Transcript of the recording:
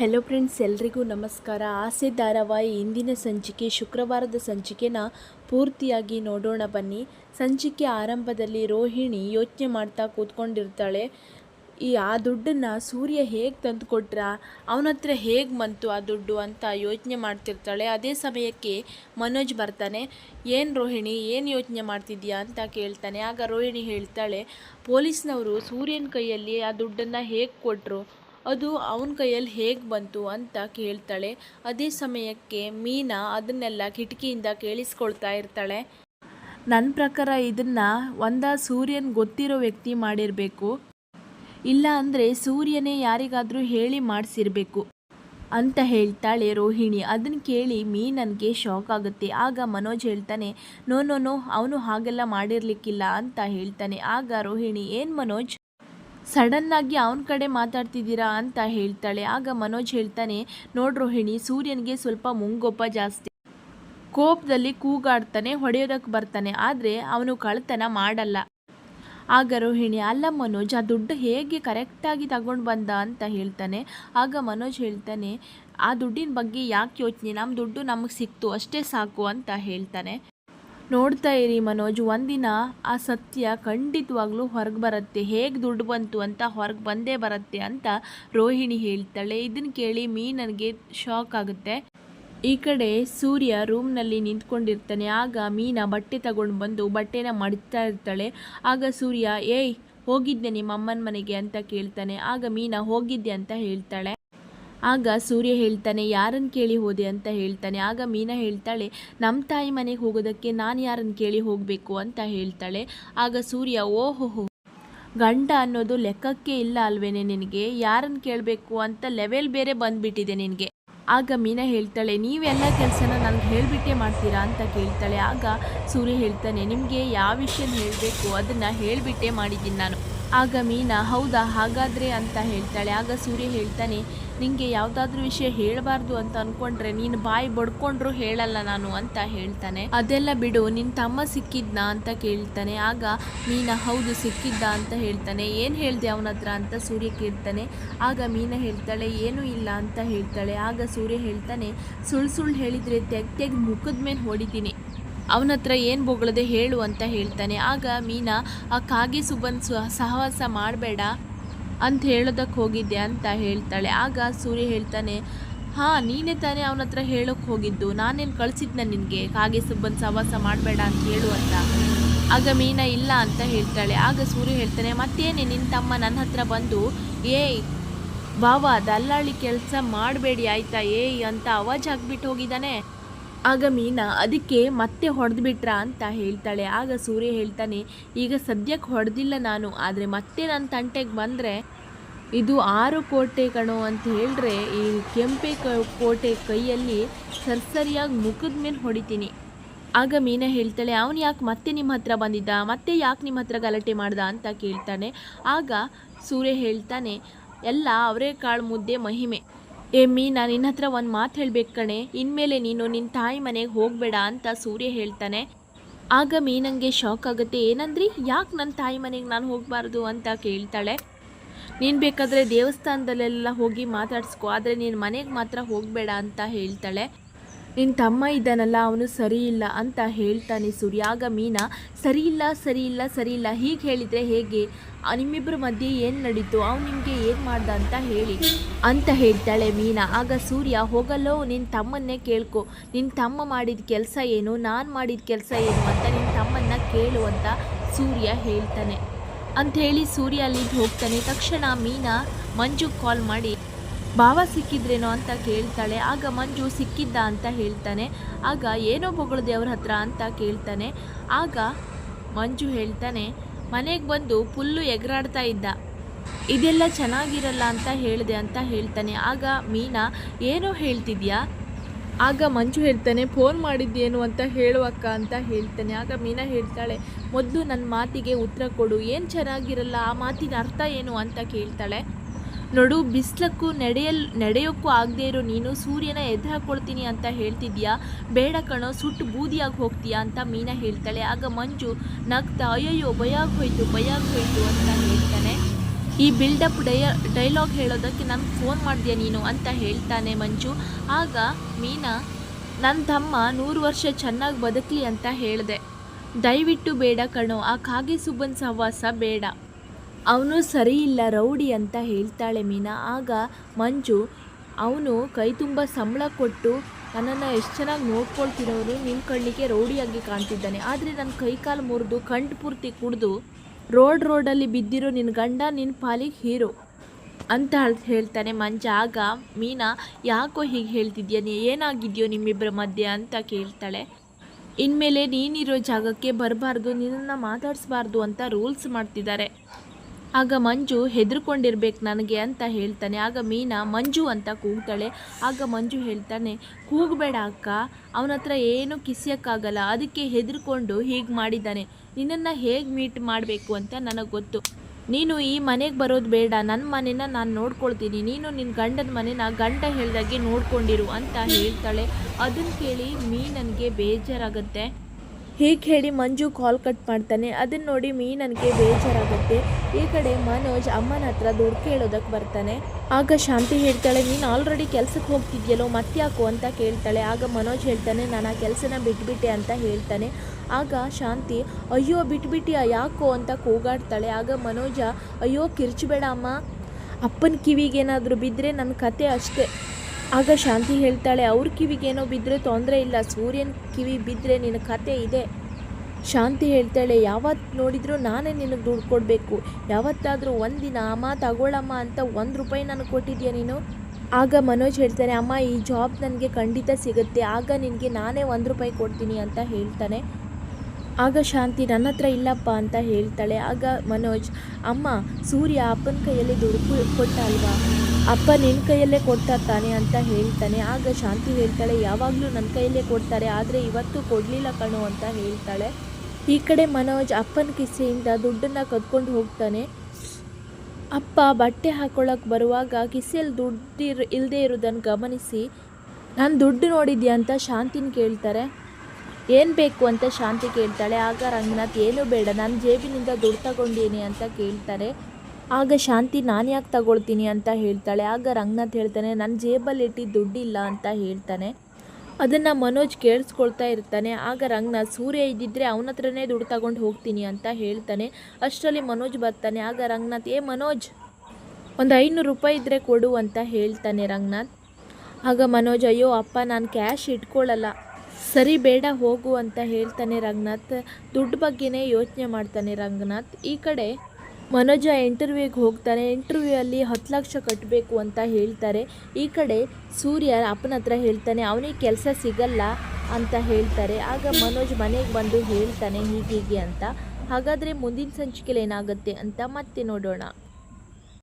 Hello friends ಎಲ್ರಿಗೂ ನಮಸ್ಕಾರ. ಆಸೆ ಧಾರಾವಾಹಿ ಇಂದಿನ ಸಂಚಿಕೆ, ಶುಕ್ರವಾರದ ಸಂಚಿಕೆನ ಪೂರ್ತಿಯಾಗಿ ನೋಡೋಣ ಬನ್ನಿ. ಸಂಚಿಕೆ ಆರಂಭದಲ್ಲಿ ರೋಹಿಣಿ ಯೋಚನೆ ಮಾಡ್ತಾ ಕೂತ್ಕೊಂಡಿರ್ತಾಳೆ. ಈ ಆ ದುಡ್ಡನ್ನು ಸೂರ್ಯ ಹೇಗೆ ತಂದು ಕೊಟ್ರ ಅವನ ಹತ್ರ ಹೇಗೆ ಬಂತು ಆ ದುಡ್ಡು ಅಂತ ಯೋಚನೆ ಮಾಡ್ತಿರ್ತಾಳೆ. ಅದೇ ಸಮಯಕ್ಕೆ ಮನೋಜ್ ಬರ್ತಾನೆ. ಏನು ರೋಹಿಣಿ, ಏನು ಯೋಚನೆ ಮಾಡ್ತಿದ್ಯಾ ಅಂತ ಕೇಳ್ತಾನೆ. ಆಗ ರೋಹಿಣಿ ಹೇಳ್ತಾಳೆ, ಪೊಲೀಸ್ನವರು ಸೂರ್ಯನ ಕೈಯಲ್ಲಿ ಆ ದುಡ್ಡನ್ನು ಹೇಗೆ ಕೊಟ್ಟರು ಅದು ಅವನ ಕೈಯಲ್ಲಿ ಹೇಗೆ ಬಂತು ಅಂತ ಕೇಳ್ತಾಳೆ. ಅದೇ ಸಮಯಕ್ಕೆ ಮೀನಾ ಅದನ್ನೆಲ್ಲ ಕಿಟಕಿಯಿಂದ ಕೇಳಿಸ್ಕೊಳ್ತಾ ಇರ್ತಾಳೆ. ನನ್ನ ಪ್ರಕಾರ ಇದನ್ನು ಒಂದ ಸೂರ್ಯನ್ ಗೊತ್ತಿರೋ ವ್ಯಕ್ತಿ ಮಾಡಿರಬೇಕು. ಇಲ್ಲ ಅಂದರೆ ಸೂರ್ಯನೇ ಯಾರಿಗಾದರೂ ಹೇಳಿ ಮಾಡಿಸಿರ್ಬೇಕು ಅಂತ ಹೇಳ್ತಾಳೆ ರೋಹಿಣಿ. ಅದನ್ನು ಕೇಳಿ ಮೀ ನನಗೆ ಶಾಕ್ ಆಗುತ್ತೆ. ಆಗ ಮನೋಜ್ ಹೇಳ್ತಾನೆ, ನೋ ನೋ ನೋ, ಅವನು ಹಾಗೆಲ್ಲ ಮಾಡಿರ್ಲಿಕ್ಕಿಲ್ಲ ಅಂತ ಹೇಳ್ತಾನೆ. ಆಗ ರೋಹಿಣಿ, ಏನು ಮನೋಜ್? ಸಡನ್ನಾಗಿ ಅವನ ಕಡೆ ಮಾತಾಡ್ತಿದ್ದೀರಾ ಅಂತ ಹೇಳ್ತಾಳೆ. ಆಗ ಮನೋಜ್ ಹೇಳ್ತಾನೆ, ನೋಡ್ ರೋಹಿಣಿ, ಸೂರ್ಯನಿಗೆ ಸ್ವಲ್ಪ ಮುಂಗೋಪ ಜಾಸ್ತಿ. ಕೋಪದಲ್ಲಿ ಕೂಗಾಡ್ತಾನೆ ಹೊಡೆಯೋದಕ್ಕೆ ಬರ್ತಾನೆ. ಆದರೆ ಅವನು ಕಳ್ತನ ಮಾಡಲ್ಲ. ಆಗ ರೋಹಿಣಿ, ಅಲ್ಲ ಮನೋಜ್, ಆ ದುಡ್ಡು ಹೇಗೆ ಕರೆಕ್ಟಾಗಿ ತಗೊಂಡು ಬಂದ? ಅಂತ ಹೇಳ್ತಾನೆ. ಆಗ ಮನೋಜ್ ಹೇಳ್ತಾನೆ, ಆ ದುಡ್ಡಿನ ಬಗ್ಗೆ ಯಾಕೆ ಯೋಚನೆ? ನಮ್ಮ ದುಡ್ಡು ನಮಗೆ ಸಿಕ್ತು, ಅಷ್ಟೇ ಸಾಕು, ಅಂತ ಹೇಳ್ತಾನೆ. ನೋಡ್ತಾ ಇರಿ ಮನೋಜ್, ಒಂದಿನ ಆ ಸತ್ಯ ಖಂಡಿತವಾಗ್ಲೂ ಹೊರಗೆ ಬರುತ್ತೆ. ಹೇಗೆ ದುಡ್ಡು ಬಂತು ಅಂತ ಹೊರಗೆ ಬಂದೇ ಬರುತ್ತೆ ಅಂತ ರೋಹಿಣಿ ಹೇಳ್ತಾಳೆ. ಇದನ್ನು ಕೇಳಿ ಮೀ ನನಗೆ ಶಾಕ್ ಆಗುತ್ತೆ. ಈ ಕಡೆ ಸೂರ್ಯ ರೂಮ್ನಲ್ಲಿ ನಿಂತ್ಕೊಂಡಿರ್ತಾನೆ. ಆಗ ಮೀನಾ ಬಟ್ಟೆ ತಗೊಂಡು ಬಂದು ಬಟ್ಟೆನ ಮಡಿತಾ ಇರ್ತಾಳೆ. ಆಗ ಸೂರ್ಯ, ಏಯ್, ಹೋಗಿದ್ದೆ ನಿಮ್ಮ ಅಮ್ಮನ ಮನೆಗೆ ಅಂತ ಕೇಳ್ತಾನೆ. ಆಗ ಮೀನಾ, ಹೋಗಿದ್ದೆ ಅಂತ ಹೇಳ್ತಾಳೆ. ಆಗ ಸೂರ್ಯ ಹೇಳ್ತಾನೆ ಯಾರನ್ನು ಕೇಳಿ ಹೋದೆ ಅಂತ ಹೇಳ್ತಾನೆ. ಆಗ ಮೀನಾ ಹೇಳ್ತಾಳೆ ನಮ್ಮ ತಾಯಿ ಮನೆಗೆ ಹೋಗೋದಕ್ಕೆ ನಾನು ಯಾರನ್ನು ಕೇಳಿ ಹೋಗಬೇಕು ಅಂತ ಹೇಳ್ತಾಳೆ. ಆಗ ಸೂರ್ಯ, ಓಹೋ ಗಂಡ ಅನ್ನೋದು ಲೆಕ್ಕಕ್ಕೆ ಇಲ್ಲ ಅಲ್ವೇನೆ ನಿನಗೆ? ಯಾರನ್ನು ಕೇಳಬೇಕು ಅಂತ ಲೆವೆಲ್ ಬೇರೆ ಬಂದುಬಿಟ್ಟಿದೆ ನಿನಗೆ. ಆಗ ಮೀನಾ ಹೇಳ್ತಾಳೆ ನೀವೆಲ್ಲ ಕೆಲಸನ ನನಗೆ ಹೇಳಿಬಿಟ್ಟೆ ಮಾಡ್ತೀರಾ ಅಂತ ಕೇಳ್ತಾಳೆ. ಆಗ ಸೂರ್ಯ ಹೇಳ್ತಾನೆ, ನಿಮಗೆ ಯಾವ ವಿಷಯ ಹೇಳಬೇಕು? ಅದನ್ನು ಹೇಳಿಬಿಟ್ಟೆ ಮಾಡಿದ್ದೀನಿ ನಾನು. ಆಗ ಮೀನಾ, ಹೌದಾ, ಹಾಗಾದರೆ ಅಂತ ಹೇಳ್ತಾಳೆ. ಆಗ ಸೂರ್ಯ ಹೇಳ್ತಾನೆ, ನಿಂಗೆ ಯಾವುದಾದ್ರೂ ವಿಷಯ ಹೇಳಬಾರ್ದು ಅಂತ ಅನ್ಕೊಂಡ್ರೆ ನೀನು ಬಾಯಿ ಬಡ್ಕೊಂಡ್ರು ಹೇಳಲ್ಲ ನಾನು ಅಂತ ಹೇಳ್ತಾನೆ. ಅದೆಲ್ಲ ಬಿಡು ನಿನ್ನ ತಮ್ಮ ಸಿಕ್ಕಿದ್ನಾ ಅಂತ ಕೇಳ್ತಾನೆ. ಆಗ ಮೀನಾ, ಹೌದು, ಸಿಕ್ಕಿದ್ದ ಅಂತ ಹೇಳ್ತಾನೆ. ಏನು ಹೇಳಿದೆ ಅವನ ಹತ್ರ ಅಂತ ಸೂರ್ಯ ಕೇಳ್ತಾನೆ. ಆಗ ಮೀನಾ ಹೇಳ್ತಾಳೆ, ಏನೂ ಇಲ್ಲ ಅಂತ ಹೇಳ್ತಾಳೆ. ಆಗ ಸೂರ್ಯ ಹೇಳ್ತಾನೆ, ಸುಳ್ಳು ಸುಳ್ಳು ಹೇಳಿದರೆ ತೆಗ್ ತೆಗ್ದು ಮುಖದ ಮೇಲೆ ಹೊಡಿತೀನಿ. ಅವನ ಹತ್ರ ಏನು ಬೊಗಳದೆ ಹೇಳು ಅಂತ ಹೇಳ್ತಾನೆ. ಆಗ ಮೀನಾ, ಆ ಕಾಗೆ ಸುಬನ್ ಸಹವಾಸ ಮಾಡಬೇಡ ಅಂತ ಹೇಳೋದಕ್ಕೆ ಹೋಗಿದ್ದೆ ಅಂತ ಹೇಳ್ತಾಳೆ. ಆಗ ಸೂರ್ಯ ಹೇಳ್ತಾನೆ, ಹಾಂ, ನೀನೇ ತಾನೇ ಅವನ ಹತ್ರ ಹೇಳೋಕ್ಕೆ ಹೋಗಿದ್ದು. ನಾನೇನು ಕಳಿಸಿದ್ನ ನಿನಗೆ? ಕಾಗೆ ಸುಬ್ಬನ್ ಸಹವಾಸ ಮಾಡಬೇಡ ಅಂತ ಹೇಳು ಅಂತ. ಆಗ ಮೀನಾ, ಇಲ್ಲ ಅಂತ ಹೇಳ್ತಾಳೆ. ಆಗ ಸೂರ್ಯ ಹೇಳ್ತಾನೆ, ಮತ್ತೇನೆ ನಿನ್ನ ತಮ್ಮ ನನ್ನ ಹತ್ರ ಬಂದು, ಏಯ್, ಬಾವ, ದಲ್ಲಾಳಿ ಕೆಲಸ ಮಾಡಬೇಡಿ ಆಯ್ತಾ, ಏಯ್ ಅಂತ ಅವಾಜ್ ಹಾಕ್ಬಿಟ್ಟು ಹೋಗಿದ್ದಾನೆ. ಆಗ ಮೀನಾ, ಅದಕ್ಕೆ ಮತ್ತೆ ಹೊಡೆದ್ಬಿಟ್ರಾ? ಅಂತ ಹೇಳ್ತಾಳೆ. ಆಗ ಸೂರ್ಯ ಹೇಳ್ತಾನೆ, ಈಗ ಸದ್ಯಕ್ಕೆ ಹೊಡೆದಿಲ್ಲ ನಾನು, ಆದರೆ ಮತ್ತೆ ನನ್ನ ತಂಟೆಗೆ ಬಂದರೆ ಇದು ಆರು ಕೋಟೆ ಕಣೋ ಅಂತ ಹೇಳಿದ್ರೆ ಈ ಕೆಂಪೆ ಕೋಟೆ ಕೈಯಲ್ಲಿ ಸರ್ಸರಿಯಾಗಿ ಮುಖದ ಮೇಲೆ ಹೊಡಿತೀನಿ. ಆಗ ಮೀನಾ ಹೇಳ್ತಾಳೆ, ಅವನು ಯಾಕೆ ಮತ್ತೆ ನಿಮ್ಮ ಹತ್ರ ಬಂದಿದ್ದ? ಮತ್ತೆ ಯಾಕೆ ನಿಮ್ಮ ಹತ್ರ ಗಲಾಟೆ ಮಾಡ್ದ? ಅಂತ ಕೇಳ್ತಾನೆ. ಆಗ ಸೂರ್ಯ ಹೇಳ್ತಾನೆ, ಎಲ್ಲ ಅವರೇ ಕಾಳು ಮುದ್ದೆ ಮಹಿಮೆ. ಏ ನಾನು ನಿನ್ನ ಹತ್ರ ಒಂದು ಮಾತು ಹೇಳ್ಬೇಕು ಕಣೆ. ಇನ್ಮೇಲೆ ನೀನು ನಿನ್ನ ತಾಯಿ ಮನೆಗೆ ಹೋಗಬೇಡ ಅಂತ ಸೂರ್ಯ ಹೇಳ್ತಾನೆ. ಆಗ ಮೀನಂಗೆ ಶಾಕ್ ಆಗುತ್ತೆ. ಏನಂದ್ರಿ? ಯಾಕೆ ನನ್ನ ತಾಯಿ ಮನೆಗೆ ನಾನು ಹೋಗಬಾರ್ದು ಅಂತ ಕೇಳ್ತಾಳೆ. ನೀನು ಬೇಕಾದರೆ ದೇವಸ್ಥಾನದಲ್ಲೆಲ್ಲ ಹೋಗಿ ಮಾತಾಡಿಸ್ಕೊ. ಆದರೆ ನೀನು ಮನೆಗೆ ಮಾತ್ರ ಹೋಗಬೇಡ ಅಂತ ಹೇಳ್ತಾಳೆ. ನಿನ್ನ ತಮ್ಮ ಇದ್ದಾನಲ್ಲ, ಅವನು ಸರಿ ಇಲ್ಲ ಅಂತ ಹೇಳ್ತಾನೆ ಸೂರ್ಯ. ಆಗ ಮೀನಾ ಸರಿ ಇಲ್ಲ ಸರಿ ಇಲ್ಲ ಸರಿ ಇಲ್ಲ ಹೀಗೆ ಹೇಳಿದರೆ ಹೇಗೆ? ನಿಮ್ಮಿಬ್ಬರ ಮಧ್ಯೆ ಏನು ನಡೀತು? ಅವ್ನು ನಿಮಗೆ ಏನು ಮಾಡ್ದ ಅಂತ ಹೇಳಿ. ಅಂತ ಹೇಳ್ತಾಳೆ ಮೀನಾ. ಆಗ ಸೂರ್ಯ, ಹೋಗಲ್ಲೋ ನಿನ್ನ ತಮ್ಮನ್ನೇ ಕೇಳ್ಕೊ. ನಿನ್ನ ತಮ್ಮ ಮಾಡಿದ ಕೆಲಸ ಏನು? ನಾನು ಮಾಡಿದ ಕೆಲಸ ಏನು? ಅಂತ ನಿನ್ನ ತಮ್ಮನ್ನ ಕೇಳು ಅಂತ ಸೂರ್ಯ ಹೇಳ್ತಾನೆ. ಅಂಥೇಳಿ ಸೂರ್ಯ ಅಲ್ಲಿಗೆ ಹೋಗ್ತಾನೆ. ತಕ್ಷಣ ಮೀನಾ ಮಂಜು ಕಾಲ್ ಮಾಡಿ. ಭಾವ ಸಿಕ್ಕಿದ್ರೇನೋ ಅಂತ ಕೇಳ್ತಾಳೆ, ಆಗ ಮಂಜು ಸಿಕ್ಕಿದ್ದ ಅಂತ ಹೇಳ್ತಾನೆ, ಆಗ ಏನೋ ಬೊಗಳದೆ ಅವ್ರ ಹತ್ರ ಅಂತ ಕೇಳ್ತಾನೆ, ಆಗ ಮಂಜು ಹೇಳ್ತಾನೆ, ಮನೆಗೆ ಬಂದು ಫುಲ್ಲು ಎಗರಾಡ್ತಾ ಇದ್ದ. ಇದೆಲ್ಲ ಚೆನ್ನಾಗಿರಲ್ಲ ಅಂತ ಹೇಳಿದೆ ಅಂತ ಹೇಳ್ತಾನೆ, ಆಗ ಮೀನಾ, ಏನೋ ಹೇಳ್ತಿದ್ಯಾ? ಆಗ ಮಂಜು ಹೇಳ್ತಾನೆ, ಫೋನ್ ಮಾಡಿದ್ದೇನು ಅಂತ ಹೇಳುವಕ್ಕ ಅಂತ ಹೇಳ್ತಾನೆ, ಆಗ ಮೀನಾ ಹೇಳ್ತಾಳೆ, ಮೊದಲು ನನ್ನ ಮಾತಿಗೆ ಉತ್ತರ ಕೊಡು, ಏನು ಚೆನ್ನಾಗಿರಲ್ಲ, ಆ ಮಾತಿನ ಅರ್ಥ ಏನು ಅಂತ ಕೇಳ್ತಾಳೆ. ನೋಡು, ಬಿಸ್ಲಕ್ಕೂ ನಡೆಯಲ್, ನಡೆಯೋಕ್ಕೂ ಆಗದೆ ಇರೋ ನೀನು ಸೂರ್ಯನ ಎದ್ದು ಹಾಕೊಳ್ತೀನಿ ಅಂತ ಹೇಳ್ತಿದ್ಯಾ? ಬೇಡ ಕಣೋ, ಸುಟ್ಟು ಬೂದಿಯಾಗಿ ಹೋಗ್ತೀಯಾ ಅಂತ ಮೀನಾ ಹೇಳ್ತಾಳೆ. ಆಗ ಮಂಜು, ನಗ್ತಾ, ಅಯ್ಯಯ್ಯೋ ಭಯ ಆಗೋಯ್ತು ಭಯ ಆಗೋಯ್ತು ಅಂತ ಹೇಳ್ತಾನೆ. ಈ ಬಿಲ್ಡಪ್ ಡಯ ಡೈಲಾಗ್ ಹೇಳೋದಕ್ಕೆ ನಾನು ಫೋನ್ ಮಾಡಿದ್ಯಾ ನೀನು ಅಂತ ಹೇಳ್ತಾನೆ ಮಂಜು. ಆಗ ಮೀನಾ ನನ್ನ ತಮ್ಮ ನೂರು ವರ್ಷ ಚೆನ್ನಾಗಿ ಬದುಕಲಿ ಅಂತ ಹೇಳಿದೆ. ದಯವಿಟ್ಟು ಬೇಡ ಕಣೋ, ಆ ಕಾಗೆ ಸುಬ್ಬನ್ ಸಹವಾಸ ಬೇಡ. ಅವನು ಸರಿ ಇಲ್ಲ ರೌಡಿ ಅಂತ ಹೇಳ್ತಾಳೆ ಮೀನಾ. ಆಗ ಮಂಜು, ಅವನು ಕೈ ತುಂಬ ಸಂಬಳ ಕೊಟ್ಟು ನನ್ನನ್ನು ಎಷ್ಟು ಚೆನ್ನಾಗಿ ನೋಡ್ಕೊಳ್ತಿರೋರು ನಿಮ್ಮ ಕಣ್ಣಿಗೆ ರೌಡಿಯಾಗಿ ಕಾಣ್ತಿದ್ದಾನೆ. ಆದರೆ ನನ್ನ ಕೈಕಾಲು ಮುರಿದು ಕಂಠ ಪೂರ್ತಿ ಕುಡಿದು ರೋಡ್ ರೋಡಲ್ಲಿ ಬಿದ್ದಿರೋ ನಿನ್ನ ಗಂಡ ನಿನ್ನ ಪಾಲಿಗೆ ಹೀರೋ ಅಂತ ಹೇಳ್- ಹೇಳ್ತಾನೆ ಮಂಜ. ಆಗ ಮೀನಾ, ಯಾಕೋ ಹೀಗೆ ಹೇಳ್ತಿದ್ಯಾ? ನೀ ಏನಾಗಿದೆಯೋ ನಿಮ್ಮಿಬ್ಬರ ಮಧ್ಯೆ ಅಂತ ಕೇಳ್ತಾಳೆ. ಇನ್ಮೇಲೆ ನೀನಿರೋ ಜಾಗಕ್ಕೆ ಬರಬಾರ್ದು, ನಿನ್ನನ್ನು ಮಾತಾಡಿಸ್ಬಾರ್ದು ಅಂತ ರೂಲ್ಸ್ ಮಾಡ್ತಿದ್ದಾರೆ. ಆಗ ಮಂಜು ಹೆದರ್ಕೊಂಡಿರ್ಬೇಕು ನನಗೆ ಅಂತ ಹೇಳ್ತಾನೆ. ಆಗ ಮೀನಾ, ಮಂಜು ಅಂತ ಕೂಗ್ತಾಳೆ. ಆಗ ಮಂಜು ಹೇಳ್ತಾನೆ, ಕೂಗಬೇಡ ಅಕ್ಕ, ಅವನ ಹತ್ರ ಏನೂ ಕಿಸಿಯೋಕ್ಕಾಗಲ್ಲ. ಅದಕ್ಕೆ ಹೆದರ್ಕೊಂಡು ಹೀಗೆ ಮಾಡಿದ್ದಾನೆ. ನಿನ್ನನ್ನು ಹೇಗೆ ಮೀಟ್ ಮಾಡಬೇಕು ಅಂತ ನನಗೆ ಗೊತ್ತು. ನೀನು ಈ ಮನೆಗೆ ಬರೋದು ಬೇಡ. ನನ್ನ ಮನೇನ ನಾನು ನೋಡ್ಕೊಳ್ತೀನಿ. ನೀನು ನಿನ್ನ ಗಂಡನ ಮನೆನ ಗಂಡ ಹೇಳ್ದಾಗೆ ನೋಡ್ಕೊಂಡಿರು ಅಂತ ಹೇಳ್ತಾಳೆ. ಅದನ್ನು ಕೇಳಿ ಮೀ ನನಗೆ ಬೇಜಾರಾಗುತ್ತೆ. ಹೀಗೆ ಹೇಳಿ ಮಂಜು ಕಾಲ್ ಕಟ್ ಮಾಡ್ತಾನೆ. ಅದನ್ನು ನೋಡಿ ಮೀ ನನಗೆ ಬೇಜಾರಾಗುತ್ತೆ. ಈ ಕಡೆ ಮನೋಜ್ ಅಮ್ಮನ ಹತ್ರ ದುಡ್ಡು ಕೇಳೋದಕ್ಕೆ ಬರ್ತಾನೆ. ಆಗ ಶಾಂತಿ ಹೇಳ್ತಾಳೆ, ನೀನು ಆಲ್ರೆಡಿ ಕೆಲ್ಸಕ್ಕೆ ಹೋಗ್ತಿದ್ಯಲ್ಲೋ, ಮತ್ತ್ಯಾಕೋ ಅಂತ ಕೇಳ್ತಾಳೆ. ಆಗ ಮನೋಜ್ ಹೇಳ್ತಾನೆ, ನಾನು ಆ ಕೆಲಸನ ಬಿಟ್ಬಿಟ್ಟೆ ಅಂತ ಹೇಳ್ತಾನೆ. ಆಗ ಶಾಂತಿ, ಅಯ್ಯೋ ಬಿಟ್ಬಿಟ್ಟಿಯಾ ಯಾಕೋ ಅಂತ ಕೂಗಾಡ್ತಾಳೆ. ಆಗ ಮನೋಜ, ಅಯ್ಯೋ, ಕಿರ್ಚಬೇಡ ಅಮ್ಮ. ಅಪ್ಪನ ಕಿವಿಗೇನಾದರೂ ಬಿದ್ದರೆ ನನ್ನ ಕತೆ ಅಷ್ಟೇ. ಆಗ ಶಾಂತಿ ಹೇಳ್ತಾಳೆ, ಅವ್ರ ಕಿವಿಗೇನೋ ಬಿದ್ದರೆ ತೊಂದರೆ ಇಲ್ಲ, ಸೂರ್ಯನ ಕಿವಿ ಬಿದ್ದರೆ ನಿನ್ನ ಕತೆ ಇದೆ. ಶಾಂತಿ ಹೇಳ್ತಾಳೆ ಯಾವತ್ತು ನೋಡಿದರೂ ನಾನೇ ನಿನಗೆ ದುಡ್ಡು ಕೊಡಬೇಕು. ಯಾವತ್ತಾದರೂ ಒಂದಿನ ಅಮ್ಮ ತಗೊಳ್ಳಮ್ಮ ಅಂತ ಒಂದು ರೂಪಾಯಿ ನನಗೆ ಕೊಟ್ಟಿದ್ಯಾ ನೀನು? ಆಗ ಮನೋಜ್ ಹೇಳ್ತಾನೆ, ಅಮ್ಮ, ಈ ಜಾಬ್ ನನಗೆ ಖಂಡಿತ ಸಿಗುತ್ತೆ. ಆಗ ನಿನಗೆ ನಾನೇ ಒಂದು ರೂಪಾಯಿ ಕೊಡ್ತೀನಿ ಅಂತ ಹೇಳ್ತಾನೆ. ಆಗ ಶಾಂತಿ ನನ್ನ ಹತ್ರ ಇಲ್ಲಪ್ಪ ಅಂತ ಹೇಳ್ತಾಳೆ. ಆಗ ಮನೋಜ್, ಅಮ್ಮ, ಸೂರ್ಯ ಅಪ್ಪನ ಕೈಯಲ್ಲಿ ದುಡುಕು ಕೊಟ್ಟ ಅಲ್ವಾ ಅಪ್ಪ ನಿನ್ನ ಕೈಯಲ್ಲೇ ಕೊಡ್ತಾ ತಾನೆ ಅಂತ ಹೇಳ್ತಾನೆ. ಆಗ ಶಾಂತಿ ಹೇಳ್ತಾಳೆ, ಯಾವಾಗಲೂ ನನ್ನ ಕೈಯಲ್ಲೇ ಕೊಡ್ತಾರೆ, ಆದರೆ ಇವತ್ತು ಕೊಡಲಿಲ್ಲ ಕಣೋ ಅಂತ ಹೇಳ್ತಾಳೆ. ಈ ಕಡೆ ಮನೋಜ್ ಅಪ್ಪನ ಕಿಸೆಯಿಂದ ದುಡ್ಡನ್ನು ಕದ್ಕೊಂಡು ಹೋಗ್ತಾನೆ. ಅಪ್ಪ ಬಟ್ಟೆ ಹಾಕೊಳ್ಳೋಕೆ ಬರುವಾಗ ಕಿಸೆಯಲ್ಲಿ ದುಡ್ಡಿರ್ ಇಲ್ಲದೆ ಇರೋದನ್ನು ಗಮನಿಸಿ, ನಾನು ದುಡ್ಡು ನೋಡಿದ್ಯಾ? ಅಂತ ಶಾಂತಿನ ಕೇಳ್ತಾರೆ. ಏನು ಬೇಕು ಅಂತ ಶಾಂತಿ ಕೇಳ್ತಾಳೆ. ಆಗ ರಂಗನಾಥ್, ಏನೂ ಬೇಡ, ನಾನು ಜೇಬಿನಿಂದ ದುಡ್ಡು ತಗೊಂಡೀನಿ ಅಂತ ಕೇಳ್ತಾರೆ. ಆಗ ಶಾಂತಿ, ನಾನು ಯಾಕೆ ತಗೊಳ್ತೀನಿ ಅಂತ ಹೇಳ್ತಾಳೆ. ಆಗ ರಂಗನಾಥ್ ಹೇಳ್ತಾನೆ ನನ್ನ ಜೇಬಲ್ಲಿ ಇಟ್ಟಿದ್ದು ದುಡ್ಡಿಲ್ಲ ಅಂತ ಹೇಳ್ತಾನೆ. ಅದನ್ನು ಮನೋಜ್ ಕೇಳಿಸ್ಕೊಳ್ತಾ ಇರ್ತಾನೆ. ಆಗ ರಂಗನಾಥ್, ಸೂರ್ಯ ಇದ್ದಿದ್ರೆ ಅವನ ಹತ್ರನೇ ದುಡ್ಡು ತಗೊಂಡು ಹೋಗ್ತೀನಿ ಅಂತ ಹೇಳ್ತಾನೆ. ಅಷ್ಟರಲ್ಲಿ ಮನೋಜ್ ಬರ್ತಾನೆ. ಆಗ ರಂಗನಾಥ್, ಏ ಮನೋಜ್, ಒಂದು ಐನೂರು ರೂಪಾಯಿ ಇದ್ದರೆ ಕೊಡು ಅಂತ ಹೇಳ್ತಾನೆ ರಂಗನಾಥ್. ಆಗ ಮನೋಜ್, ಅಯ್ಯೋ ಅಪ್ಪ, ನಾನು ಕ್ಯಾಶ್ ಇಟ್ಕೊಳ್ಳಲ್ಲ ಸರಿ ಬೇಡ ಹೋಗು ಅಂತ ಹೇಳ್ತಾನೆ ರಂಗನಾಥ್. ದುಡ್ಡು ಬಗ್ಗೆನೇ ಯೋಚನೆ ಮಾಡ್ತಾನೆ ರಂಗನಾಥ್. ಈ ಕಡೆ ಮನೋಜ ಇಂಟರ್ವ್ಯೂಗೆ ಹೋಗ್ತಾನೆ. ಇಂಟರ್ವ್ಯೂ ಅಲ್ಲಿ ಹತ್ತು ಲಕ್ಷ ಕಟ್ಟಬೇಕು ಅಂತ ಹೇಳ್ತಾರೆ. ಈ ಕಡೆ ಸೂರ್ಯ ಅಪ್ಪನ ಹತ್ರ ಹೇಳ್ತಾನೆ, ಅವನಿಗೆ ಕೆಲಸ ಸಿಗಲ್ಲ ಅಂತ ಹೇಳ್ತಾರೆ. ಆಗ ಮನೋಜ್ ಮನೆಗೆ ಬಂದು ಹೇಳ್ತಾನೆ ಹೀಗೀಗೆ ಅಂತ. ಹಾಗಾದರೆ ಮುಂದಿನ ಸಂಚಿಕೆಲಿ ಏನಾಗುತ್ತೆ ಅಂತ ಮತ್ತೆ ನೋಡೋಣ.